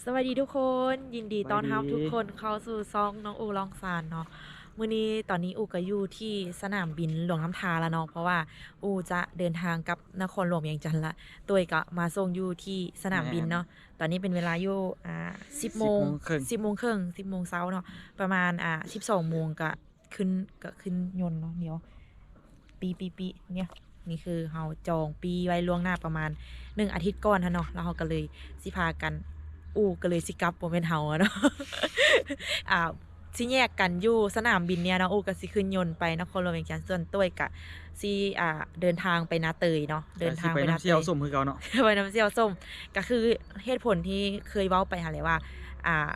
สวัสดีทุกคนยินดีต้อนรับสวัสดีทุกคนเข้าสู่ซองน้องอูลองซานเนาะมื้อนี้ตอนนี้อูก็อยู่ที่สนามบินหลวงน้ำทาแล้วเนาะเพราะว่าอูจะเดินทางกลับนครหลวงเวียงจันทร์ละตัวเองก็มาส่งอยู่ที่สนามบินเนาะตอนนี้เป็นเวลาอยู่อ่า10โมงครึ่ง10โมงครึ่ง10โมงเช้าเนาะประมาณอ่า12โมงก็ขึ้นก็ขึ้นยนต์เนาะเดี๋ยวปีปีปีเนี่ยนี่คือเฮาจองปีไว้ล่วงหน้าประมาณหนึ่งอาทิตย์ก่อนฮะเนาะแล้วเฮาก็เลยสิพากัน อูก็เลยสิกลับบ่แม่นเฮาอะเนาะอ่าสิแยกกันอยู่สนามบินเนี่ยเนาะอูก็สิขึ้นยนต์ไปนครหลวงเวียงจันทร์ส่วนตัวก็สิอ่าเดินทางไปนาเตยเนาะเดินทางไปไปนาน้ำเตเชี่ยวยส้มคือเก่าเนาะไปน้ำเจียวส้มก็คือเหตุผลที่เคยเว้าไปหาเลยว่า อ่า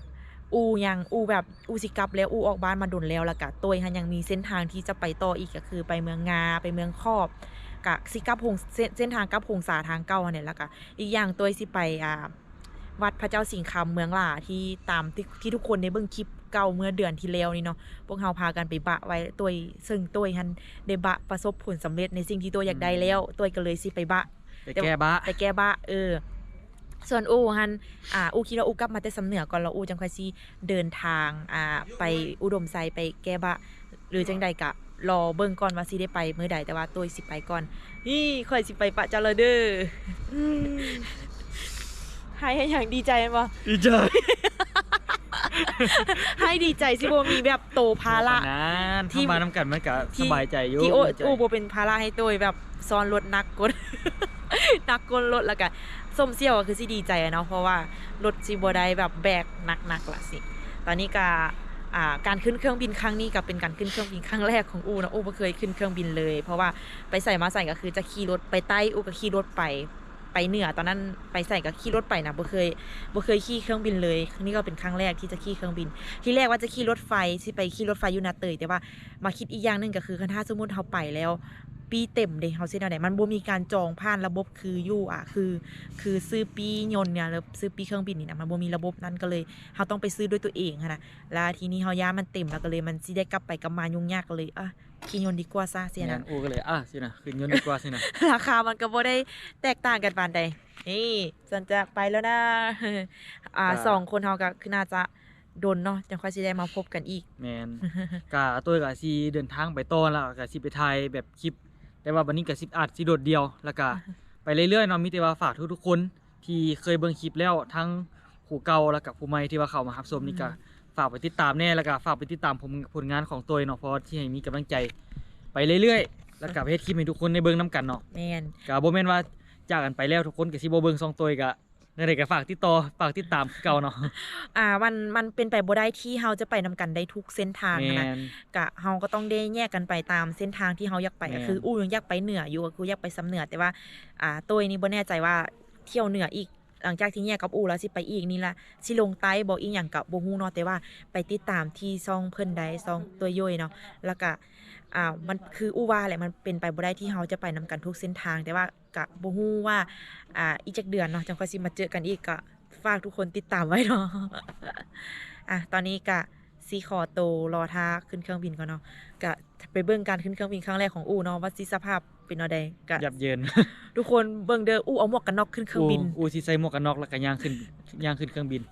อูยังอูแบบอูสิกลับแล้วอูออกบ้านมาดุนแล้วแล้วก็ตัวหันยังมีเส้นทางที่จะไปต่ออีกก็คือไปเมืองงาไปเมืองครอบกะสิกลับพงเส้นเส้นทางกลับพงษาทางเก่าอันเนี่ยแล้วก็อีกอย่างตัวสิไปอ่า วัดพระเจ้าสิงห์คำเมืองหล่าที่ตามที่ที่ทุกคนในเบื้องคลิปเก่าเมื่อเดือนที่แล้วนี่เนาะพวกเราพากันไปบะไว้ตัวซึ่งตัวหันได้บะประสบผลสำเร็จในสิ่งที่ตัวอยากได้แล้วตัวก็เลยสิไปบะไปแก้บ้าไปแก้บ้าเออส่วนอูฮันอ่าอูคิดว่าอูกลับมาแต่สำเหนือก่อนแล้วอูจังค่อยสิเดินทางอ่าไปอุดมไซไปแก้บ้าหรือจังใดกะรอเบิ่งก่อนว่าสิได้ไปมื้อใดแต่ว่าตัวสิไปก่อนนี่ค่อยสิไปปะเจ้าเลยเด้ออให้ให้อย่างดีใจแม่นบ่ดีใจ ให้ดีใจสิบ่มีแบบโตภาระนั้นที่ทำมาน้ำกันมันก็สบายใจอยู่ที่โอดีใจโอโบเป็นภาระให้ตัวแบบซ้อนรถหนักกดหนักกนรถแล้วก็ส้มเซี่ยวก็คือสิดีใจอะเนาะเพราะว่ารถสิบ่ได้แบบแบกหนักๆล่ะสิ ตอนนี้ก็อ่าการขึ้นเครื่องบินครั้งนี้ก็เป็นการขึ้นเครื่องบินครั้งแรกของอูนะอูบ่เคยขึ้นเครื่องบินเลย เพราะว่าไปใส่มาใส่ก็คือจะขี่รถไปใต้อูก็ขี่รถไป ไปเหนือตอนนั้นไปใส่กับขี่รถไปนะบ่เคยบ่เคยขี่เครื่องบินเลยนี่ก็เป็นครั้งแรกที่จะขี่เครื่องบิน ที่แรกว่าจะขี่รถไฟที่ไปขี่รถไฟอยู่นาเตยแต่ว่ามาคิดอีกอย่างหนึ่งก็คือคันถ้าสมมติเราไปแล้ว ปีเต็มเด้เฮาสิแนวไหนมันบ่มีการจองผ่านระบบคืออยู่อะคือ คือซื้อปียนต์เนี่ยแล้วซื้อปีเครื่องบินนี่นะมันบ่มีระบบนั้นก็เลยเฮาต้องไปซื้อด้วยตัวเองหั้นนะแล้วทีนี้เฮาย่ามันเต็มแล้วก็เลยมันสิได้กลับไปกลับมายุ่งยากก็เลยอะขี่ยนต์ดีกว่าซะเสียเนี่นะยอูก็เลยอะสินะขึ้นเงินดีกว่าสินะราคามันก็บ่ได้แตกต่างกันปานใดนี่ฉันจะไปแล้วนะอ่าสองคนเฮาก็คือน่าจะโดนเนาะจังค่อยสิได้มาพบกันอีกแมนกะตัวก็สิเดินทางไปต้อนแล้วก็สิไปถ่ายแบบคลิป แต่ว่าวันนี้ก็สิอาจสิโดดเดียวแล้วก็ไปเรื่อยๆเนาะมีแต่ว่าฝากทุกๆคน ที่เคยเบิ่งคลิปแล้วทั้งผู้เก่าแล้วกับผู้ใหม่ที่ว่าเข้ามารับชมนี่ก็อืมฝากไปติดตามแน่แล้วก็ฝากไปติดตามผมผลงานของตัวเนาะเพราะที่ให้มีกำลังใจไปเรื่อยๆ แล้วก็ไปเฮ็ดคลิปให้ทุกคนได้เบิ่งนํกันเนาะแม่นก็บ่แม่นว่าจากกันไปแล้วทุกคนก็สิบ่เบิ่งสองตัวก็ นั่นแหละก็ฝากติดต่อฝากติดตามคือเก่าเนาะอ่ามันมันเป็นไปบ่ได้ที่เฮาจะไปนำกันได้ทุกเส้นทางแม่นะนกะเฮาก็ต้องได้แยกกันไปตามเส้นทางที่เฮาอยากไปอะแม่นคืออู้ยังอยากไปเหนืออยู่ก็คืออยากไปซ้ำเหนือแต่ว่าอ่าตัวนี้บ่แน่ใจว่าเที่ยวเหนืออีกหลังจากที่แยกกับอูแล้วสิไปอีกนี่ละสิลงใต้บ่อีหยังกับบ่ฮู้เนาะแต่ว่าไปติดตามที่ซ่องเพิ่นได้ซ่องตัวย่อยเนาะแล้วก็อ่ามันคืออู้ว่าแหละมันเป็นไปบ่ได้ที่เฮาจะไปนำกันทุกเส้นทางแต่ว่า กะบ่ฮู้ว่าอ่าอีกจักเดือนเนาะจังค่อยสิมาเจอกันอีกก็ฝากทุกคนติดตามไว้เนาะอะตอนนี้กะซีคอโตรอท่าขึ้นเครื่องบินก่อนเนาะกะไปเบิ่งการขึ้นเครื่องบินครั้งแรกของอูเนาะว่าสิสภาพ เป็นเอาใดก็ยับเยิน ทุกคนเบิ่งเด้ออูเอาหมวกกันน็อกขึ้นเครื่องบินอูอูสิใส่หมวกกันน็อกแล้วก็ย่างขึ้นย่างขึ้นเครื่องบิน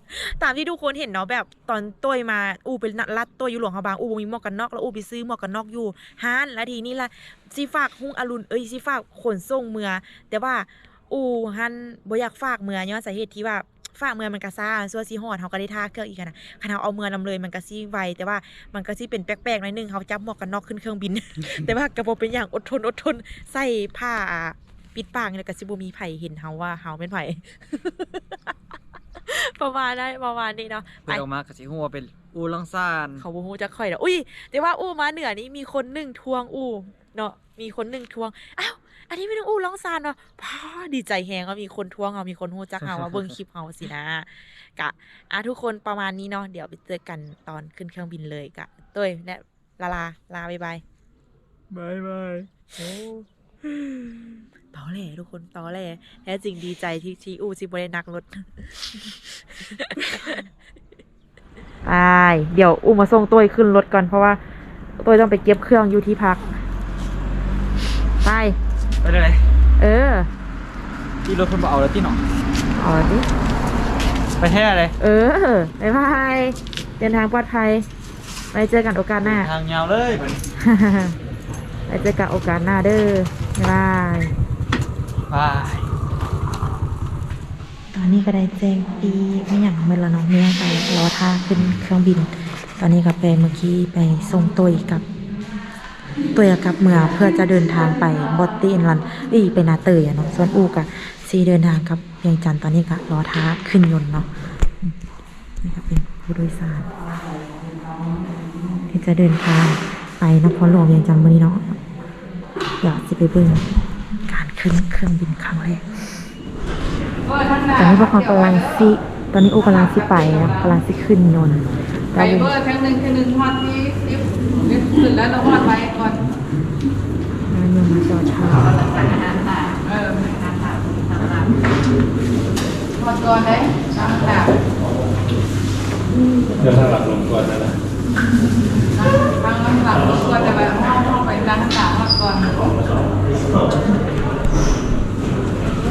ตามที่ทุกคนเห็นเนาะแบบตอนต้วยมาอูเป็นนัดลัดตัวอยู่หลวงเขาบางอูบ่มีหมวกกันน็อกแล้วอูไปซื้อหมวกกันน็อกอยู่ห้านแล้วทีนี้ล่ะสิฝากหุ้งอรุณเอ้ยสิฝากขนส่งเมือ แต่ว่าอูหันบ่อยากฝากเมือย้อนสาเหตุที่ว่า ฝากเมือมันก็ซ่าส่วนสิฮอดเฮาก็ได้ท่าเครื่องอีกอะนะคันเฮาเอาเมือนำเลยมันก็สิไวแต่ว่ามันก็สิเป็นแปลกๆหน่อยหนึงเฮาจับหมวกกันน็อกขึ้นเครื่องบิน แต่ว่าก็บ่เป็นอย่างอดทนอดทนใส่ผ้าปิดปากนี่แล้วก็สิบ่มีไผเห็นเฮาว่าเฮาเป็นไผประมาณนั้นประมาณนี้เนาะไปเพิ่นออกมาก็สิฮู้ว่าเป็นอูลังซานเขาบ่ฮู้จักข่อยดอกอุ้ยแต่ว่าอู้มาเหนือนี่มีคนหนึ่งทวงอู้เนาะมีคนหนึ่งทวงอ้าว อันนี้ไม่ต้องอู้ร้องซานเนาะพาดีใจแฮงว่ามีคนทวงเอามีคนฮู้จักเฮาว่าเบิ่งคลิปเฮาสินะกะอะทุกคนประมาณนี้เนาะเดี๋ยวไปเจอกันตอนขึ้นเครื่องบินเลยกะเต้ยและลาลาลาบ๊ายบายบายบายโอ้ตอแหล่ทุกคนตอแหล่แท้จริงดีใจที่ที่อู้สิบ่ได้นักรถไปเดี๋ยวอู้มาส่งตัวขึ้นรถก่อนเพราะว่าตัวต้องไปเก็บเครื่องอยู่ที่พัก ไป ไปเลยเออที่รถเพิ่นบ่เอาแล้วที่เนาะเอาดิไปแท้เลยเออบ๊ายบายเดินทางปลอดภัยไว้เจอกันโอกาสหน้า ทางยาวเลยบัดนี้ไว้เจอกันโอกาสหน้าเด้อบ๊ายบายบายตอนนี้ก็ได้แจ้งปีไม่อย่างเมื่อละน้องเมียไปรอท่าขึ้นเครื่องบิน ตอนนี้กับแปเมื่อกี้ไปส่งตัวกับ ตัวกับเมื่อเพื่อจะเดินทางไปบอตตี้อินลันอีไปนาเตยอะเนาะส่วนอูกะซีเดินทางกับเวียงจันตอนนี้ก็รอท้าขึ้นยนต์เนาะนี่ก็เป็นผู้โดยสารที่จะเดินทางไปนครหลวงเวียงจันทน์มือเนาะเดี๋ยวจะไปเบิ่งการขึ้นเครื่องบินครั้งแรกตอนนี้พวกเขากำลังสิตอนนี้อูกำลังสิไปนะกำลังสิขึ้นยนต์ไปเบอร์ครั้งหนึ่งครั้งหนึ่งฮอดที่ ลิฟต์ลิฟต์ขึ้นแล้วเราฮอดไว้ก่อนงานยนต์มาจอดท่าเออฮอดก่อนเลยน้ำตาเดี๋ยวถ้าหลับลงก่อนนะนะทางน้ำหลังรถก่อนแต่แบบห้องห้องไปร้านน้ำตาฮอดก่อน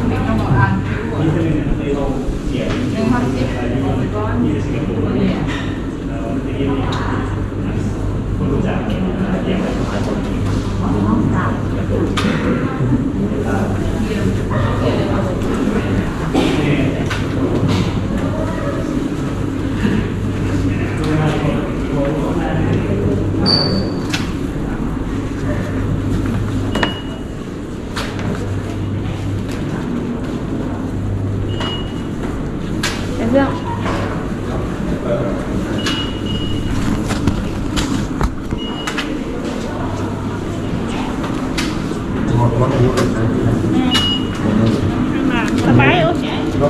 เด็กต้องบอกอ่านคิวอะหนึ่งฮอดสิบก่อนเนี่ย เป็นเรื่อง สบายโอ ค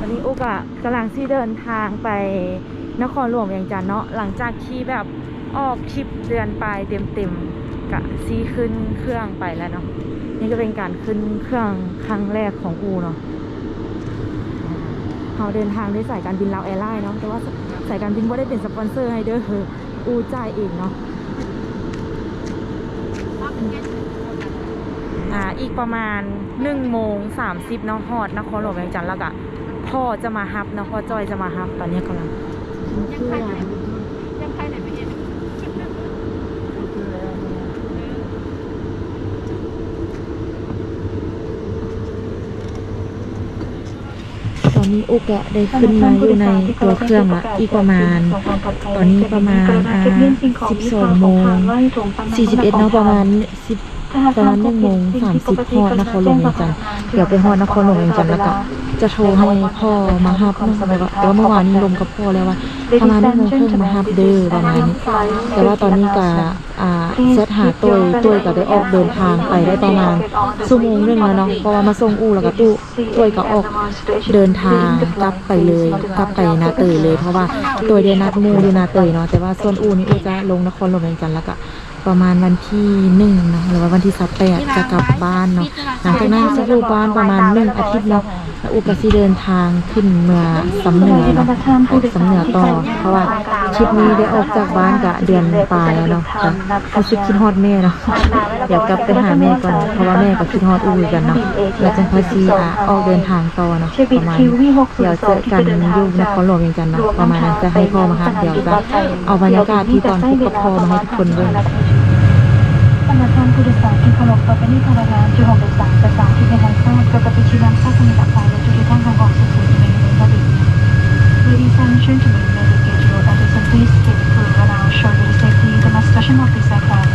วันนี้อูกะกำลังที่เดินทางไปนครหลวงเวียงจันเนาะหลังจากที่แบบออกคลิปเดือนปเต็มๆกะซีขึ้นเครื่องไปแล้วเนาะนี่ก็เป็นการขึ้นเครื่องครั้งแรกของอูเนาะเราเดินทางด้วยสายการบินลาวแอร์ไลน์เนาะแต่ว่าสายการบินไม่ได้เป็นสปอนเซอร์ให้เด้ออูจ่ายเองเนาะ อ่าอีกประมาณ1โมง30เนาะฮอดนครหลวงเวียงจันทน์แล้วก็พ่อจะมาฮับนะพ่อจอยจะมาฮับตอนนี้กำลังเครื่อง ยังใครไหนไปเห็น ต อนนี้อุกะได้ขึ้นมาอยู่ในตัวเครื่องละอีกประมาณ ตอนนี้ประมาณอ่า12โมง41เนาะประมาณ10ประมาณ1โมง30พอดนครหลวงเวียงจันทน์เดี๋ยวไปฮอดนครหลวงเวียงจันทน์แล้วก็ จะโทรให้พ่อมาฮับนะแต่ว่าแต่ว่าเมื่อวานนี้ลงกับพ่อแล้วว่าประมาณ1โมงครึ่งมาฮับเด้อประมาณนี้แต่ว่าตอนนี้ก็อ่าเซตหาตัวตัวก็ได้ออกเดินทางไปได้ประมาณชั่วโมงหนึงแล้วเนาะเพราะว่ามาส่งอู่แล้วก็ตู้ตัวก็ออกเดินทางกลับไปเลยกลับไปนาเตยเลย เพราะว่าตัวเดียนัดมูอยู่นาเตยเนาะแต่ว่าส่วนอู่นี่อู่จะลงนครหลวงเวียงจันแล้วก็ประมาณวันที่หนึ่งเนาะหรือว่าวันที่สิบแปดจะกลับบ้านเนาะหลังจากนั้นจะอยู่บ้านประมาณหนึ่งอาทิตย์เนาะ อูก็สิเดินทางขึ้นเมืองสำเหนือเนาะออกสำเหนือต่อ เพราะว่าทริปนี้ได้ออกจากบ้านกะเดือนปลายแล้วเนาะค่ะรู้สึกคิดฮอดแม่เนาะเดี๋ยวกลับไปหาแม่ก่อนเพราะว่าแม่ก็คิดฮอดอู่กันเนาะแล้วจังพอซีอะออกเดินทางต่อเนาะประมาณเดี๋ยวเจอกันยู่งนครหลวงเวียงจันทน์เนาะประมาณนั้นจะให้พ่อมาหาเดี๋ยวจะเอาบรรยากาศที่ตอนพบกับพ่อมาให้ทุกคนเบิ่ง ท่านประธาน ผู้โดยสารที่เคารพต่อไปนี้ทางรายงานจุดของโดยสารประสานที่เป็นทางทราบกับปฏิชินังทราบมีดับไฟและจุดที่ท่านทางออกสุดสุดในเมืองบดี Ladies and gentlemen, may the gate road and is please keep clear and now show you the safety demonstration of this aircraft.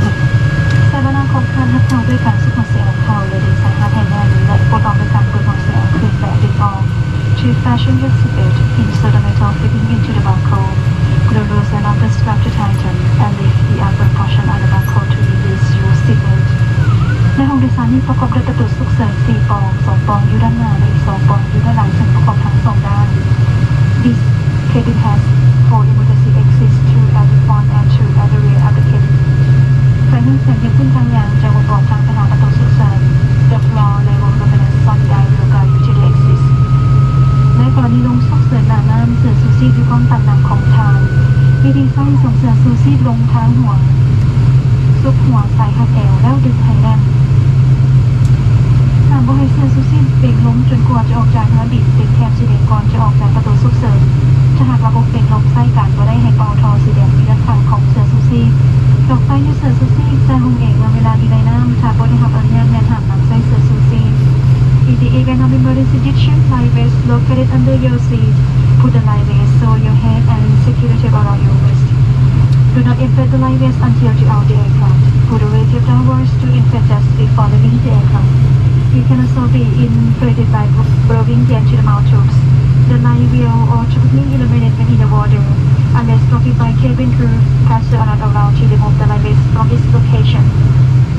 สายบรรณาของท่านทักทายด้วยการสุขเสียงของเขาเลยดีสายหาแห่งแน่นและปรดลองด้วยการปิดของเสียงขึ้นแบบดิฟอล To fashion your seatbelt, insert the metal fitting into the barcode. The rules and not strap to tighten and lift the upper portion of the barcode to release your seatbelt. ในห้องโดยสารนี้ ประกอบด้วยประตูสุกเสริม4ปอง2ปองอยู่ด้านหน้าและอีก2ปองอยู่ด้านหลังซึ่งประกอบทั้งสองด้าน This cabin has four emergency exits to at the front and to at the rear of the cabin ไฟเนื่งเสียงยังขึ้นทางยางจะบ่งบอกทางไปหาประตูสุกเสริม The floor level luminous on the eye will guide you to the exits ในกรณีลงซอกเสือหนาน้ำเสือซูซี่ด้วยความต่ำหนักของทางวิธีสร้างส่งเสือซูซี่ลงทางหัวซุกหัวใส่หักแอวแล้วดึงให้แน่น สือซูซี่เบรกล้มจนกว่าจะออกจากเนื้อบิดติดแถบสีแดงก่อนจะออกจากประตูสุกเสริมถ้าหากระบบเบรกล้มไส้การก็ได้ให้ปอทอสีแดงมีด้านข้างของเสือซูซี่ดอกไฟในเสือซูซี่แต่หงเองเมื่อเวลาดีในน้ำถ้าบริหับอนุญาตแนะนำนำใส่เสือซูซี่ In the event of emergency, ditching life vest located under your seat. Put the life vest over your head and secure the tape around your waist. Do not inflate the life vest until you out the aircraft. Put the weight downwards to inflate just before leaving the aircraft. It can also be inflated by blowing the engine m o u t tubes. The light will automatically illuminate when in the water, unless blocked by cabin crew. Passer are not allowed to remove the light vest from its location.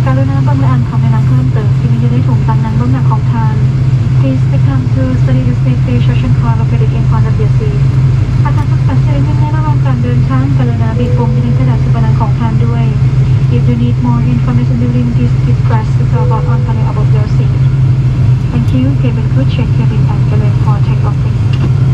กรุณาเบิ่งและอ่านคำแนะนำเพิ่มเติมที่มีอยู่ในถุงตังนังเบื้องหน้าของทาน Please become to study the safety instruction card located in front of your seat หากท่านต้องตัดสินใจในระหว่างการเดินทางกรุณาบีบปุ่มในกระดาษสุพรรณของทานด้วย If you need more information during this please press the button on panel above your seat Thank you. Cabin crew check cabin and gallery for takeoff please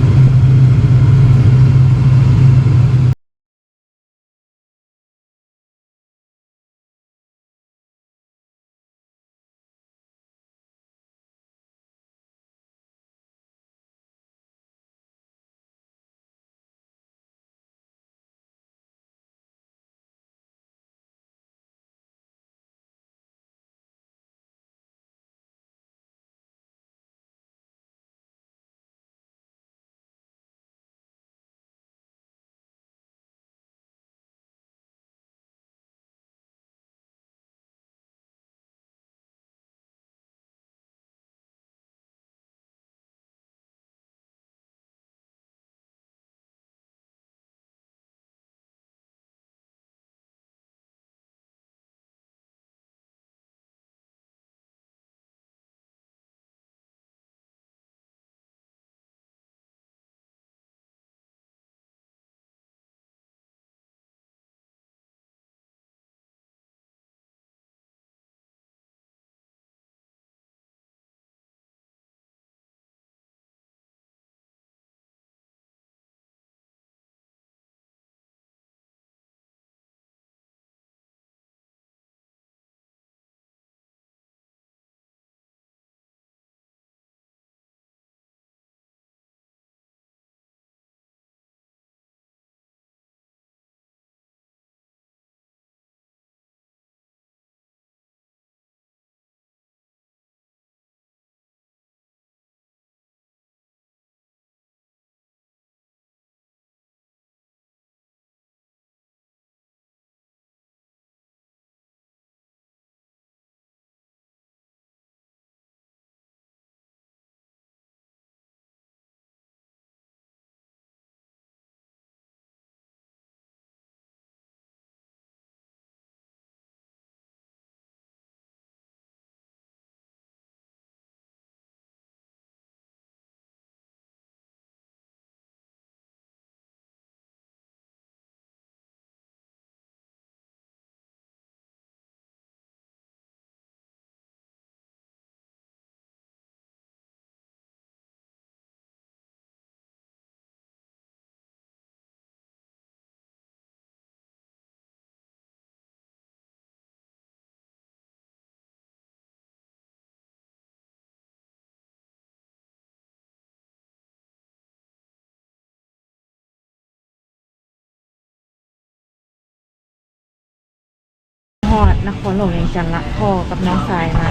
อดนครหลวงเวียงจันทร์ละพ่อกับน้องสายมา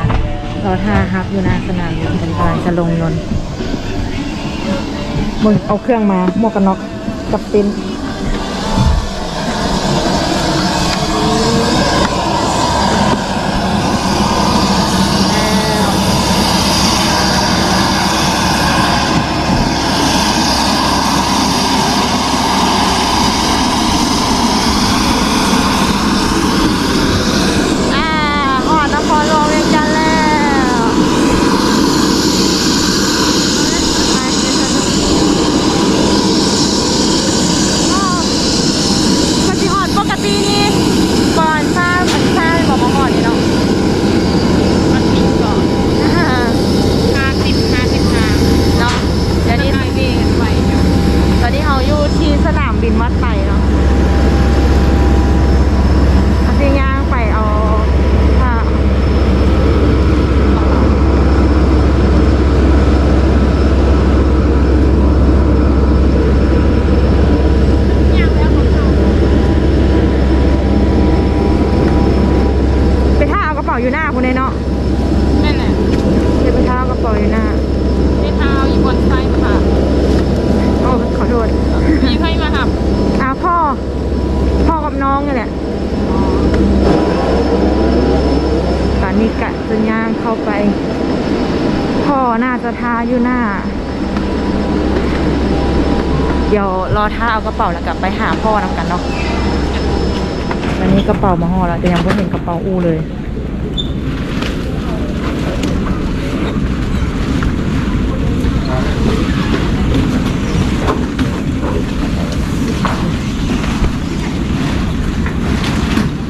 เราท่าฮับอยู่หน้าสนามบินกันกำลังจะลงนนมึงเอาเครื่องมาหมวกกันน็อกกับเต็นท์อ่าฮอดนครหลวงเวียงจันทร์แล้ว ป๋าอยู่หน้าคนเลยเนาะ นั่นแหละ เก็บไปเท้ากระเป๋าอยู่หน้า ในเท้าอยู่บนไซส์ค่ะ โอ้ขอโทษ มีใครมาหับ อ่าพ่อ พ่อกับน้องนี่แหละตอนนี้กะจะย่าง เข้าไป พ่อน่าจะทาอยู่หน้า เดี๋ยวรอท่าเอากระเป๋าแล้วกลับไปหาพ่อนำกันเนาะวันนี้กระเป๋ามาห่อแล้วแต่ยังไม่เห็นกระเป๋าอู้เลย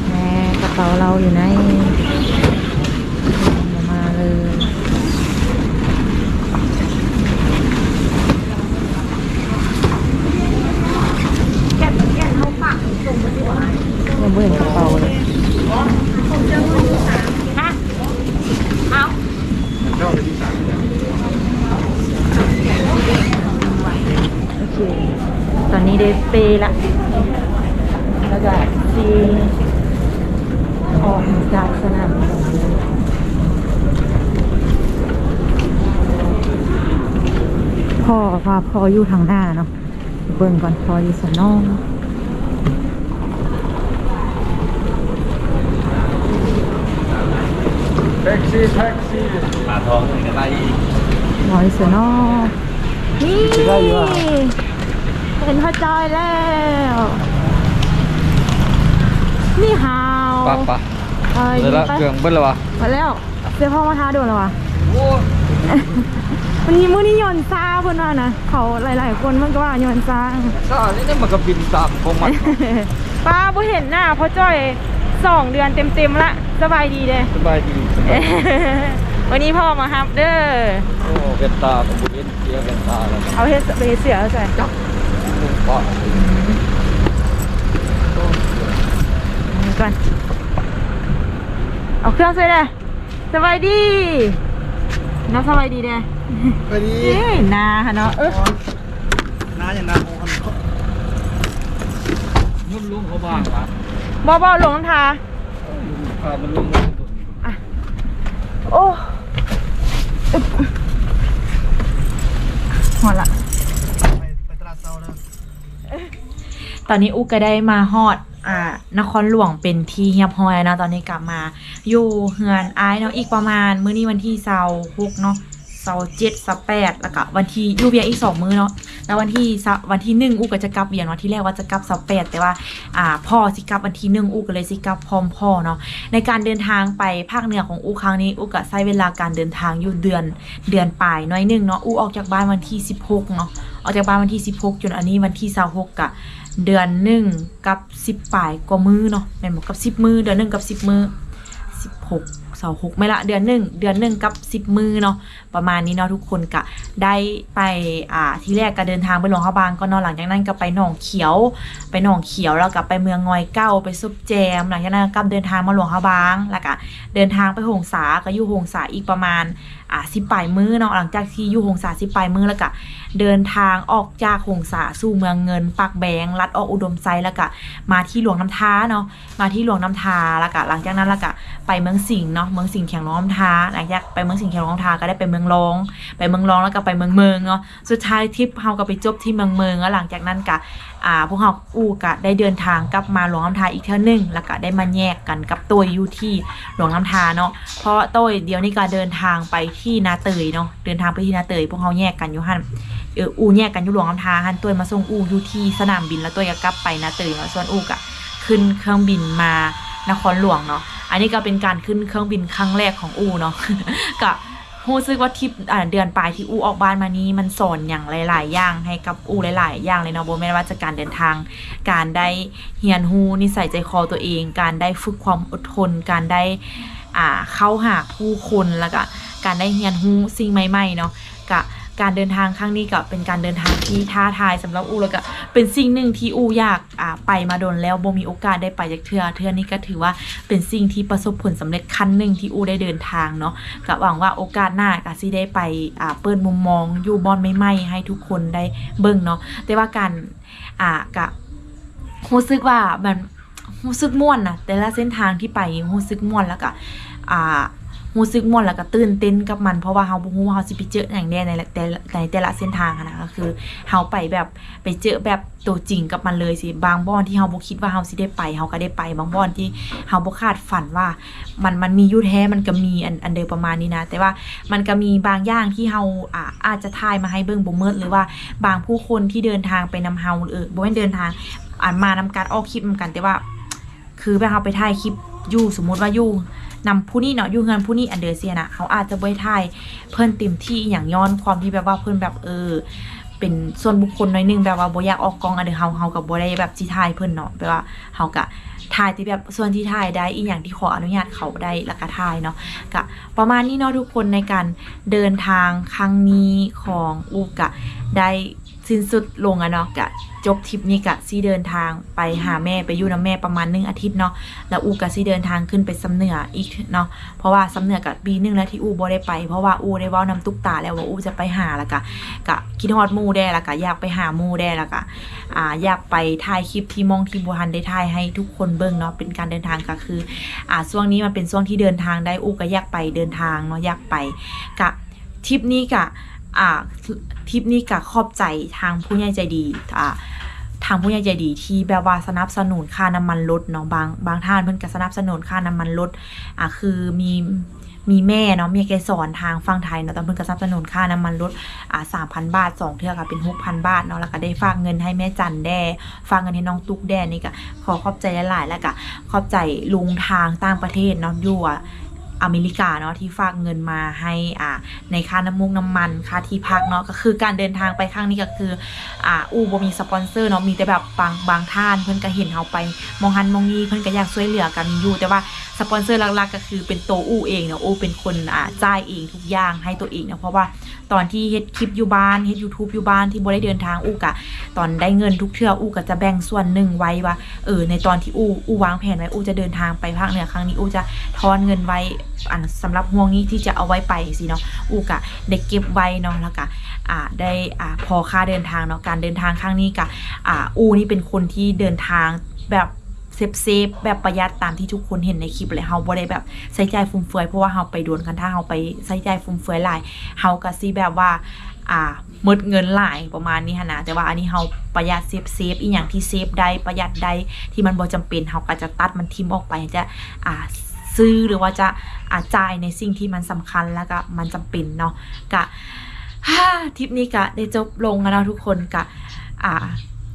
แม่กระเป๋าเราอยู่ไหนเอามาเลยยังไม่เห็นกระเป๋าเลย เอา โอเค ตอนนี้ได้เปย์ละแล้วก็ซีออกจากสนามบินพ่อพาพ่ออยู่ทางหน้าเนาะเบิ่งก่อนพ่ออยู่สนองแท็กซี่แท็กซี่มาทองไหนกันได้อีกหอยสนองนี่ได้อยู่อะ เห็นพ่อจอยแล้ว นี่ฮาวปะปะเอ้ยเลยละไปเครื่องเบิ้ลแล้ววะมาแล้วเสื้อพ่อมาท้าโดนแล้ววะ โอ้วันนี้มื้อนี้ยอนซาเพิ่นว่านะเขาหลาย ๆ คนมันก็ว่ายอนซาซ่านี่นี่มันก็บินตามของมัน ป้าบ่เห็นหน้าพ่อจ้อยสองเดือนเต็ม ๆ ละ สบายดีเด้สบายดีวันนี้พ่อมาฮับเด้อโอ้เป็นตาของบุญเอ็นเสียเป็นตาแล้วนะเอาเฮ็ดไปเฮ็ดเสือเอาใส่จับ ลุงปอดนี่ก่อน เอาเครื่องใส่เด้อสบายดีน้าสบายดีเด้สวัสดีเอ้ยนาค่ะเนาะเออน้าอย่างนั้นนุ่มลุงเขาบ้างวะบ่บ่หลงทาลุงพามันลุงมาตัวนี้โอ้อึ๊บหมดละ ไปตลาดเซาเนอะ ต อนนี้อุกก็ได้มาฮอดอ่านครหลวงเป็นที่เงียบห้อยนะตอนนี้กลับมา อยู่เฮือนอ้ายเนาะอีกประมาณ มื้อนี้วันที่เสาร์หกเนาะเสาร์เจ็ดเสาร์แปดแล้วก็วันที่อยู่เวียงอีกสองมื้อเนาะแล้ววันที่วันที่หนึ่งอุกก็จะกลับเวียงเนาะที่แรกว่าจะกลับเสาร์แปดแต่ว่าอ่าพ่อสิกลับวันที่หนึ่งอุกก็เลยสิกลับพร้อมพ่อเนาะในการเดินทางไปภาคเหนือของอุครั้งนี้อุกก็ใช้เวลาการเดินทางอยู่เดือนเดือนปลายหน้อยหนึงเนาะอุออกจากบ้านวันที่สิบหกเนาะออกจากบ้านวันที่สิบหกจนอันนี้วันที่เสาร์หกกะ เดือนหนึ่งกับสิบปลายกว่ามือเนาะแม่นบอกกับสิบมือเดือนหนึ่งกับสิบมือสิบหก สาร์หกไม่ละเดือนหนึ่งเดือนหนึ่งกับสิบมือเนาะประมาณนี้เนาะทุกคนกะได้ไปอ่าที่แรกก็เดินทางไปหลวงพระบางก็นอนหลังจากนั้นก็ไปหนองเขียว ไปหนองเขียวแล้วก็ไปเมืองงอยเก้าไปซุปแจม หลังจากนั้นก็เดินทางมาหลวงพระบางแล้วก็เดินทางไปหงสาก็อยู่หงสาอีกประมาณอ่าสิบปลายมือเนาะหลังจากที่อยู่หงสาสิบปลายมือแล้วก็เดินทางออกจากหงสาสู่เมืองเงินปักแบงลัดออกอุดมไซแล้วก็มาที่หลวงน้ำท้าเนาะมาที่หลวงน้ำทาแล้วก็หลังจากนั้นแล้วก็ไปเมืองสิงห์เนาะเมืองสิงห์แข่งหลวงน้ำทาหลังจากไปเมืองสิงห์แข่งหลวงน้ำทาก็ได้ไปเมืองรอง ไปเมืองรองแล้วก็ไปเมืองเมืองเนาะสุดท้ายทริปเฮาก็ไปจบที่เมืองเมืองแล้วหลังจากนั้นก็อ่าพวกเฮาอู้ก็ได้เดินทางกลับมาหลวงน้ำทาอีกเท่านึงแล้วก็ได้มาแยกกันกับตัวอยู่ที่หลวงน้ำทาเนาะเพราะตัวเดียวนี้ก็เดินทางไปที่นาเตยเนาะเดินทางไปที่นาเตยพวกเฮาแยกกันอยู่หันเอออูแยกกันอยู่หลวงลำทาหันตัวมาส่งอูอยู่ที่สนามบินแล้วตัวก็กลับไปนะเตยเนาะส่วนอูกะขึ้นเครื่องบินมานครหลวงเนาะ อันนี้ก็เป็นการขึ้นเครื่องบินครั้งแรกของอูเนาะกับรู้สึกว่าทริปอ่เดือนปลายที่อูออกบ้านมานี้มันสอนอย่างหลาย ๆ อย่างให้กับอูหลาย ๆ อย่างเลยเนาะโบไม่ว่าจะการเดินทาง การได้เฮียนฮูนิสัยใจคอตัวเอง การได้ฝึกความอดทน การได้อ่าเข้าหาผู้คนแล้วก็การได้เฮียนฮูสิ่งใหม่ ๆ เนาะกะ การเดินทางครั้งนี้ก็เป็นการเดินทางที่ท้าทายสำหรับอูแล้วก็เป็นสิ่งหนึ่งที่อูอยากไปมาโดนแล้วบ่มีโอกาสได้ไปจากเทือเทือนี้ก็ถือว่าเป็นสิ่งที่ประสบผลสำเร็จขั้นหนึ่งที่อูได้เดินทางเนาะก็หวังว่าโอกาสหน้าก็สิได้ไปเปิดมุมมองอยู่บอนใหม่ๆให้ทุกคนได้เบิ่งเนาะแต่ว่าการอ่าก็รู้สึกว่ามันรู้สึกม่วนนะแต่ละเส้นทางที่ไปรู้สึกม่วนแล้วก็อ่า รู้สึกม่วนแล้วก็ตื่นเต้นกับมันเพราะว่าเฮาบ่ฮู้ว่าเฮาสิไปเจออย่างแน่ในแต่ในแต่ละเส้นทางอะนะก็คือเฮาไปแบบไปเจอแบบตัวจริงกับมันเลยสิบางบ่อนที่เฮาบ่คิดว่าเฮาสิได้ไปเฮาก็ได้ไปบางบ่อนที่เฮาบ่คาดฝันว่ามันมันมีอยู่แท้มันก็มีอันอันเดิมประมาณนี้นะ แต่ว่ามันก็มีบางอย่างที่เฮาอ่าอาจจะถ่ายมาให้เบิ่งบ่เมิดหรือว่าบางผู้คนที่เดินทางไปนำเฮาเออบ่แม่นเดินทางอ่านมานำการออกคลิปนกันแต่ว่า คือแบบเฮาไปถ่ายคลิปอยู่สมมุติว่าอยู่ นำผู้นี้เนาะอยู่เงินผู้นี้อันเดอร์เซียนะเขาอาจจะบ่ได้ถ่ายเพิ่นเต็มที่อย่างย้อนความที่แบบว่าเพิ่นแบบเออเป็นส่วนบุคคลหน่อยหนึงแบบว่าบ่อยากออกกองอันเดอร์เฮาเฮากับบ่ได้แบบสิถ่ายเพิ่นเนาะแปลว่าเฮาก็ถ่ายที่แบบส่วนที่ถ่ายได้อีหยังที่ขออนุญาตเขาได้แล้วก็ถ่ายเนาะก็ประมาณนี้เนาะทุกคนในการเดินทางครั้งนี้ของอูกะได้ สิ้นสุดลงอะเนาะกะจบทริปนี้กะสิเดินทางไปหาแม่ไปอยู่นํแม่ประมาณหนึ่งอาทิตย์เนาะแล้วอูก็สิเดินทางขึ้นไปสำเนืออีกเนาะเพราะว่าสำเนือกับปีหนึงแล้วที่อูบ่ได้ไปเพราะว่าอูได้ว้านำตุกตาแล้วว่าอูจะไปหาล้วก็กะคิดฮอดมู่แด้ล้วก็อยากไปหามู่แด้ล้วก็อ่าอยากไปถ่ายคลิปที่มองที่บ่ทันได้ถ่ายให้ทุกคนเบิ่งเนาะเป็นการเดินทางก็คืออ่าช่วงนี้มันเป็นช่วงที่เดินทางได้อูก็อยากไปเดินทางเนาะอยากไปกะทริปนี้กะ อ่าทริปนี้กะขอบใจทางผู้ใหญ่ใจดีอ่าทางผู้ใหญ่ใจดีที่แบบว่าสนับสนุนค่าน้ำมันลดเนาะบางบางท่านเพิ่นก็สนับสนุนค่าน้ำมันลดอะคือมีมีแม่เนาะมีแกสอนทางฝั่งไทยเนาะตอนเพิ่นก็สนับสนุนค่าน้ำมันลดอ่า3,000บาทสองเทื่อก็เป็น6,000บาทเนาะแล้วก็ได้ฝากเงินให้แม่จันแด่ฝากเงินให้น้องตุ๊กแด่นี่ก็ขอขอบใจหลายๆแล้วก็ขอบใจลุงทางต่างประเทศเนาะอยู่อะ อเมริกาเนาะที่ฝากเงินมาให้อ่าในค่าน้ำมุกน้ำมันค่าที่พักเนาะก็คือการเดินทางไปครั้งนี้ก็คืออ่าอูบ่มีสปอนเซอร์เนาะมีแต่แบบบางบางท่านเพิ่อนก็เห็นเฮาไปมองหันมองนี้เพิ่อนก็อยากช่วยเหลือกันอยู่แต่ว่าสปอนเซอร์หลักๆ ก็คือเป็นโตวอูเองเนาะอูเป็นคนอ่าจ่ายเองทุกอย่างให้ตัวเองเนาะเพราะว่าตอนที่เฮ็ดคลิปอยู่บ้านเฮ็ด YouTube อยู่บ้านที่บ่ได้เดินทางอูกะ ตอนได้เงินทุกเทื่ออูก็จะแบ่งส่วนหนึ่งไว้ว่าเออในตอนที่อูอูวางแผนไว้อูจะเดินทางไปภาคเหนือครั้งนี้อูจะทอนเงินไว้อันสำหรับห่วงนี้ที่จะเอาไว้ไปสิเนาะอูกะได้เก็บไว้เนาะแล้วก็อ่าได้อ่าพอค่าเดินทางเนาะการเดินทางครั้งนี้กับอ่าอูนี่เป็นคนที่เดินทางแบบเซฟเซฟแบบประหยัดตามที่ทุกคนเห็นในคลิปเลยเฮาบ่ได้แบบใช้จ่ายฟุ่มเฟือยเพราะว่าเฮาไปโดนกันถ้าเฮาไปใช้จ่ายฟุ่มเฟือยหลายเฮาก็สิแบบว่าอ่าหมดเงินหลายประมาณนี้หั้นะแต่ว่าอันนี้เฮาประหยัดเซฟเซฟอีหยังที่เซฟได้ประหยัดได้ที่มันบ่จำเป็นเฮาก็จะตัดมันทิ้มออกไปจะอ่า ซื้อหรือว่าจะอาจ่ายในสิ่งที่มันสำคัญแล้วก็มันจำเป็นเนาะก็ฮ่าทริปนี้กะได้จบลงแล้วเนาะทุกคนกะอ่า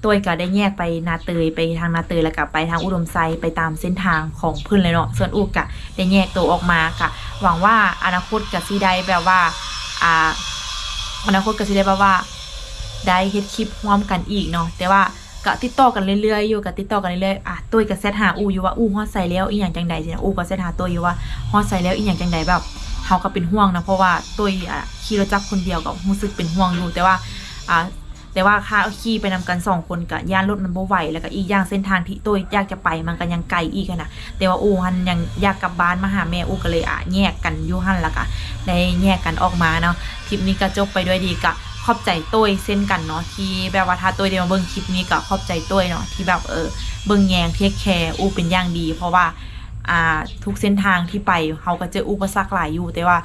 ตัวก็ได้แยกไปนาเตยไปทางนาเตยแล้วก็ไปทางอุดมไซไปตามเส้นทางของเพื่อนเลยเนาะส่วนอูกะได้แยกตัวออกมากะหวังว่าอนาคตกะสิได้แบบว่าอ่าอนาคตกะสิได้แบบว่า ได้เฮ็ดคลิปร่วมกันอีกเนาะแต่ว่า ก็ติดต่อกันเรื่อยๆอยู่ก็ติดต่อกันเรื่อยๆอะตุ้ยก็เซตหาอูอยู่ว่าอูฮอดใส่แล้วอีหยังจังใดสินะอูก็เซตหาตัวอยู่ว่าฮอดใส่แล้วอีหยังจังใดแบบเฮาก็เป็นห่วงนะเพราะว่าตุ้ยอะขี่รถจักรคนเดียวก็รู้สึกเป็นห่วงอยู่แต่ว่าอ่าแต่ว่าค่าขี่ไปนำกันสองคนกับย่านรถมันบ่ไหวแล้วก็อีกอย่างเส้นทางที่ตุ้ยอยากจะไปมันก็ยังไกลอีกนะแต่ว่าอูหันยังอยากกลับบ้านมาหาแม่อูก็เลยอะแยกกันอยู่หันแล้วก็ได้แยกกันออกมาเนาะทริปนี้ก็จบไปด้วยดีกะ ขอบใจตุ้ยเส้นกันเนาะที่แบบว่าถ้าตุ้ยได้มาเบิ่งคลิปนี้ก็ขอบใจตุ้ยเนาะที่แบบเออเบิ่งแยงเทคแคร์อูเป็นอย่างดี เพราะว่าอ่าทุกเส้นทางที่ไปเขาก็เจออุปสรรคหลายอยู่ แต่ว่า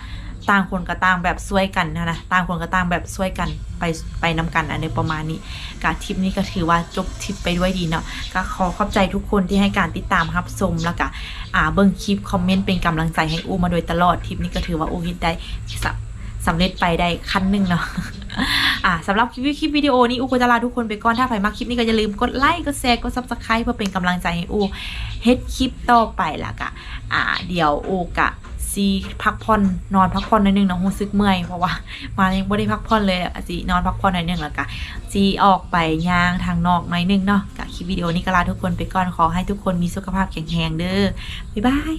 ต่างคนก็ต่างแบบช่วยกันนะนะต่างคนก็ต่างแบบช่วยกันไปไปนำกันอันในประมาณนี้กาทริปนี้ก็ถือว่าจบทริปไปด้วยดีเนาะก็ขอขอบใจทุกคนที่ให้การติดตามรับชมแล้วก็อ่าเบิ่งคลิปคอมเมนต์เป็นกำลังใจให้อูมาโดยตลอดทริปนี้ก็ถือว่าอูเฮ็ดได้สำ สำเร็จไปได้ขั้นหนึ่งเนาะอ่าสำหรับคลิปคลิปวิดีโอนี้อูก็จะลาทุกคนไปก่อนถ้าใครมากคลิปนี้ก็อย่าลืมกดไลค์กดแชร์กดซับสไคร b ์เพื่อเป็นกำลังใจให้อูเฮ็ดคลิปต่อไปล่ะกะอ่าเดี๋ยวอูกะซีพักผ่อนนอนพักผ่อนหน่อยนึงเนาะรู้สึกเมื่อยเพราะว่ามายังไม่ได้พักผ่อนเลยอะสินอนพักผ่อนหน่อยนึงแล้วกะซีออกไปย่างทางนอกหน่อยนึงเนาะกะคลิปวิดีโอนี้ก็ลาทุกคนไปก่อนขอให้ทุกคนมีสุขภาพแข็งแรงเด้อบ๊ายบาย